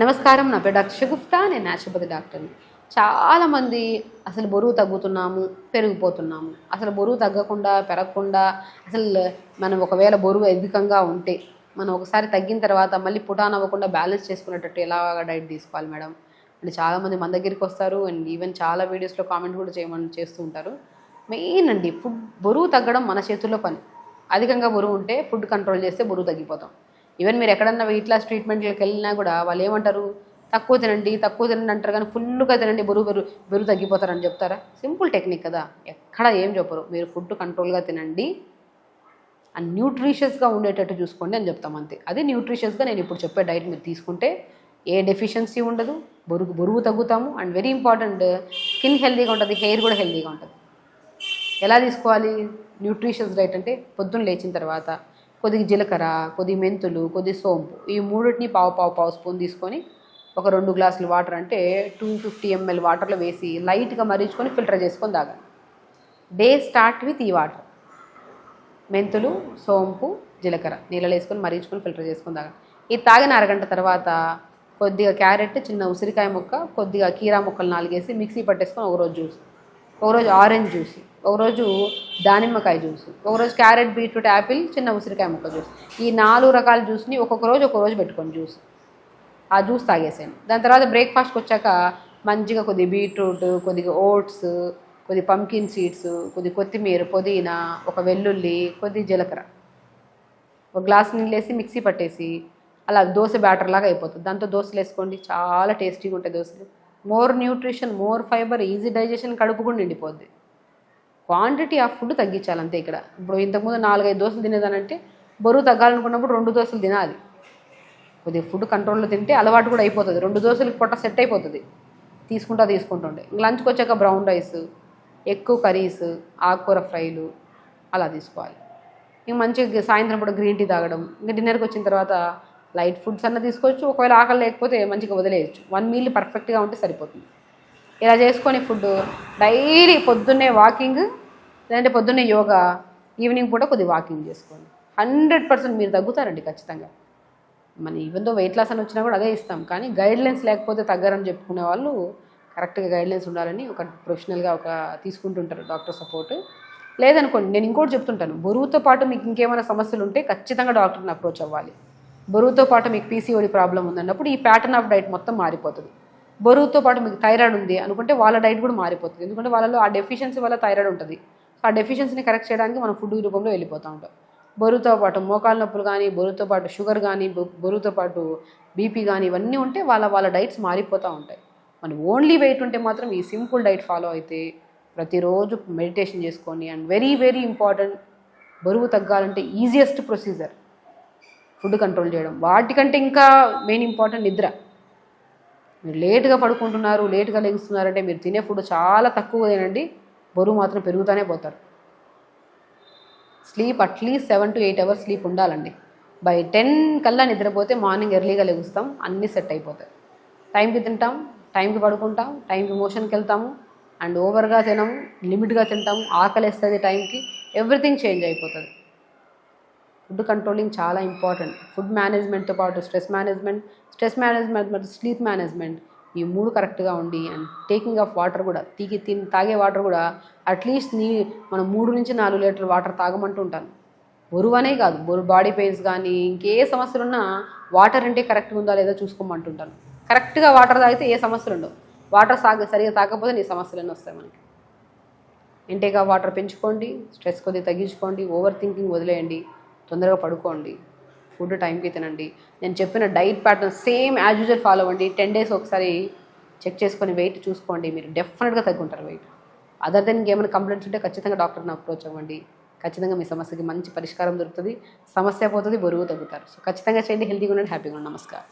నమస్కారం నా పేరు డాక్టర్ గుప్తా నేను న్యాచురోపతి డాక్టర్ని చాలామంది అసలు బరువు తగ్గుతున్నాము పెరిగిపోతున్నాము. అసలు బరువు తగ్గకుండా పెరగకుండా అసలు మనం ఒకవేళ బరువు అధికంగా ఉంటే మనం ఒకసారి తగ్గిన తర్వాత మళ్ళీ పుటాన్ అవ్వకుండా బ్యాలెన్స్ చేసుకునేటట్టు ఎలా డైట్ తీసుకోవాలి మేడం? అంటే చాలామంది మన దగ్గరికి వస్తారు అండ్ ఈవెన్ చాలా వీడియోస్లో కామెంట్ కూడా చేయమని చేస్తూ ఉంటారు. మెయిన్ అండి ఫుడ్ బరువు తగ్గడం మన చేతుల్లో పని. అధికంగా బరువు ఉంటే ఫుడ్ కంట్రోల్ చేస్తే బరువు తగ్గిపోతాం. ఈవెన్ మీరు ఎక్కడన్నా వెయిట్ లాస్ ట్రీట్మెంట్కి వెళ్ళినా కూడా వాళ్ళు ఏమంటారు? తక్కువ తినండి తక్కువ తినండి అంటారు కానీ ఫుల్గా తినండి బరువు బరువు బరువు తగ్గిపోతారని చెప్తారా? సింపుల్ టెక్నిక్ కదా. ఎక్కడ ఏం చెప్పరు. మీరు ఫుడ్ కంట్రోల్గా తినండి. అండ్ న్యూట్రిషియస్గా ఉండేటట్టు చూసుకోండి అని చెప్తాం అంతే. అదే న్యూట్రిషియస్గా నేను ఇప్పుడు చెప్పే డైట్ మీరు తీసుకుంటే ఏ డెఫిషియన్సీ ఉండదు. బరువు బరువు తగ్గుతాము. అండ్ వెరీ ఇంపార్టెంట్ స్కిన్ హెల్తీగా ఉంటుంది హెయిర్ కూడా హెల్తీగా ఉంటుంది. ఎలా తీసుకోవాలి? న్యూట్రిషియస్ డైట్ అంటే పొద్దున్న లేచిన తర్వాత కొద్దిగా జీలకర్ర కొద్ది మెంతులు కొద్ది సోంపు ఈ మూడింటిని పావు పావు పావు స్పూన్ తీసుకొని ఒక రెండు గ్లాసులు వాటర్ అంటే టూ ఫిఫ్టీ ఎంఎల్ వాటర్లో వేసి లైట్గా మరిచుకొని ఫిల్టర్ చేసుకొని తాగాలి. డే స్టార్ట్ విత్ ఈ వాటర్. మెంతులు సోంపు జీలకర్ర నీళ్ళలో వేసుకొని మరిచుకొని ఫిల్టర్ చేసుకొని తాగాలి. ఇది తాగిన అరగంట తర్వాత కొద్దిగా క్యారెట్ చిన్న ఉసిరికాయ ముక్క కొద్దిగా కీరా ముక్కలు నాలుగేసి మిక్సీ పట్టేసుకొని ఒకరోజు జ్యూస్ ఒకరోజు ఆరెంజ్ జ్యూస్ ఒకరోజు దానిమ్మకాయ జ్యూస్ ఒకరోజు క్యారెట్ బీట్రూట్ యాపిల్ చిన్న ఉసిరికాయ ముక్క జ్యూస్. ఈ నాలుగు రకాల జ్యూస్ని ఒక్కొక్క రోజు ఒక్కొక్క రోజు పెట్టుకోండి జ్యూస్. ఆ జ్యూస్ తాగేసాను దాని తర్వాత బ్రేక్ఫాస్ట్కి వచ్చాక మంచిగా కొద్ది బీట్రూట్ కొద్దిగా ఓట్స్ కొద్ది పంకిన్ సీడ్స్ కొద్ది కొత్తిమీర పుదీనా ఒక వెల్లుల్లి కొద్ది జీలకర్ర. ఒక గ్లాస్ నీళ్ళు వేసి మిక్సీ పట్టేసి అలా దోశ బ్యాటర్ లాగా అయిపోతుంది. దాంతో దోశలు వేసుకోండి. చాలా టేస్టీగా ఉంటాయి దోశలు. More nutrition more fibre easy digestion కడుపు కూడా నిండిపోద్ది. క్వాంటిటీ ఆఫ్ ఫుడ్ తగ్గించాలి అంతే ఇక్కడ. ఇప్పుడు ఇంతకుముందు నాలుగైదు దోశలు తినేదానంటే బరువు తగ్గాలనుకున్నప్పుడు రెండు దోశలు తినాలి. కొద్దిగా ఫుడ్ కంట్రోల్లో తింటే అలవాటు కూడా అయిపోతుంది. రెండు దోశలకి పొట్ట సెట్ అయిపోతుంది. తీసుకుంటా తీసుకుంటుండే. లంచ్కి వచ్చాక బ్రౌన్ రైస్ ఎక్కువ కర్రీస్ ఆకుకూర ఫ్రైలు అలా తీసుకోవాలి. ఇంక మంచిగా సాయంత్రం పూట గ్రీన్ టీ తాగడం ఇంకా డిన్నర్కి వచ్చిన తర్వాత లైట్ ఫుడ్స్ అన్న తీసుకోవచ్చు ఒకవేళ ఆకలి లేకపోతే మంచిగా వదిలేయచ్చు. వన్ మీల్ పర్ఫెక్ట్గా ఉంటే సరిపోతుంది. ఇలా చేసుకొని ఫుడ్ డైలీ పొద్దున్నే వాకింగ్ లేదంటే పొద్దున్నే యోగా ఈవినింగ్ పూట కొద్ది వాకింగ్ చేసుకోండి. హండ్రెడ్ పర్సెంట్ మీరు తగ్గుతారండి ఖచ్చితంగా. మన ఈవెన్ దో వెయిట్ లాస్ అని వచ్చినా కూడా అదే ఇస్తాం. కానీ గైడ్లైన్స్ లేకపోతే తగ్గరని చెప్పుకునే వాళ్ళు కరెక్ట్గా గైడ్లైన్స్ ఉండాలని ఒక ప్రొఫెషనల్గా ఒక తీసుకుంటుంటారు డాక్టర్ సపోర్ట్. లేదనుకోండి నేను ఇంకోటి చెప్తుంటాను. బరువుతో పాటు మీకు ఇంకేమైనా సమస్యలు ఉంటే ఖచ్చితంగా డాక్టర్ని అప్రోచ్ అవ్వాలి. బరువుతో పాటు మీకు పీసీఓడి ప్రాబ్లం ఉందన్నప్పుడు ఈ ప్యాటర్న్ ఆఫ్ డైట్ మొత్తం మారిపోతుంది. బరువుతో పాటు మీకు థైరాయిడ్ ఉంది అనుకుంటే వాళ్ళ డైట్ కూడా మారిపోతుంది. ఎందుకంటే వాళ్ళలో ఆ డెఫిషియన్సీ వల్ల థైరాయిడ్ ఉంటుంది. ఆ డెఫిషియన్సీని కరెక్ట్ చేయడానికి మనం ఫుడ్ రూపంలో వెళ్ళిపోతూ ఉంటాం బరువుతో పాటు మోకాల నొప్పులు కానీ బరువుతో పాటు షుగర్ కానీ బరువుతో పాటు బీపీ కానీ ఇవన్నీ ఉంటే వాళ్ళ వాళ్ళ డైట్స్ మారిపోతూ ఉంటాయి. మనం ఓన్లీ వెయిట్ ఉంటే మాత్రం ఈ సింపుల్ డైట్ ఫాలో అయితే ప్రతిరోజు మెడిటేషన్ చేసుకొని అండ్ వెరీ వెరీ ఇంపార్టెంట్ బరువు తగ్గాలంటే ఈజియెస్ట్ ప్రొసీజర్. ఫుడ్ కంట్రోల్ చేయడం. వాటికంటే ఇంకా మెయిన్ ఇంపార్టెంట్ నిద్ర. మీరు లేట్గా పడుకుంటున్నారు లేట్గా లెగుస్తున్నారంటే మీరు తినే ఫుడ్ చాలా తక్కువ తినండి. బరువు మాత్రం పెరుగుతూనే పోతారు. Sleep at least seven to eight hours sleep ఉండాలండి. బై టెన్ కల్లా నిద్రపోతే మార్నింగ్ ఎర్లీగా లెగుస్తాం అన్నీ సెట్ అయిపోతాయి. టైంకి తింటాం టైంకి పడుకుంటాం టైంకి మోషన్కి వెళ్తాము అండ్ ఓవర్గా తినము లిమిట్గా తింటాము ఆకలి వేస్తుంది టైంకి ఎవ్రీథింగ్ చేంజ్ అయిపోతుంది. ఫుడ్ కంట్రోలింగ్ చాలా ఇంపార్టెంట్. ఫుడ్ మేనేజ్మెంట్తో పాటు stress management stress management sleep management ఈ మూడు కరెక్ట్గా ఉండి అండ్ టేకింగ్ ఆఫ్ వాటర్ కూడా తీగి తిని తాగే వాటర్ కూడా అట్లీస్ట్ నీ మనం మూడు నుంచి నాలుగు లీటర్ వాటర్ తాగమంటూ ఉంటాను బరువు అనే కాదు. బరువు బాడీ పెయిన్స్ కానీ ఇంకే సమస్యలు ఉన్నా వాటర్ అంటే కరెక్ట్గా ఉందా లేదా చూసుకోమంటుంటాను కరెక్ట్గా వాటర్ తాగితే ఏ సమస్యలు ఉండవు. వాటర్ సాగ సరిగా తాగకపోతే నీ సమస్యలన్నీ వస్తాయి మనకి. ఇంటేక్ ఆఫ్ వాటర్ పెంచుకోండి. స్ట్రెస్ కొద్దిగా తగ్గించుకోండి. ఓవర్ థింకింగ్ వదిలేయండి. తొందరగా పడుకోండి. ఫుడ్ టైంకి తినండి. నేను చెప్పిన diet pattern same as usual follow అవ్వండి. టెన్ డేస్ ఒకసారి చెక్ చేసుకొని వెయిట్ చూసుకోండి. మీరు డెఫినెట్గా తగ్గుంటారు వెయిట్. అదర్ దెన్ ఇంకేమైనా కంప్లైంట్స్ ఉంటే ఖచ్చితంగా డాక్టర్ని అప్రోచ్ అవ్వండి. ఖచ్చితంగా మీ సమస్యకి మంచి పరిష్కారం దొరుకుతుంది. సమస్య పోతుంది బరువు తగ్గుతారు. సో ఖచ్చితంగా చేయండి. హెల్తీగా ఉండండి. హ్యాపీగా ఉండండి. నమస్కారం.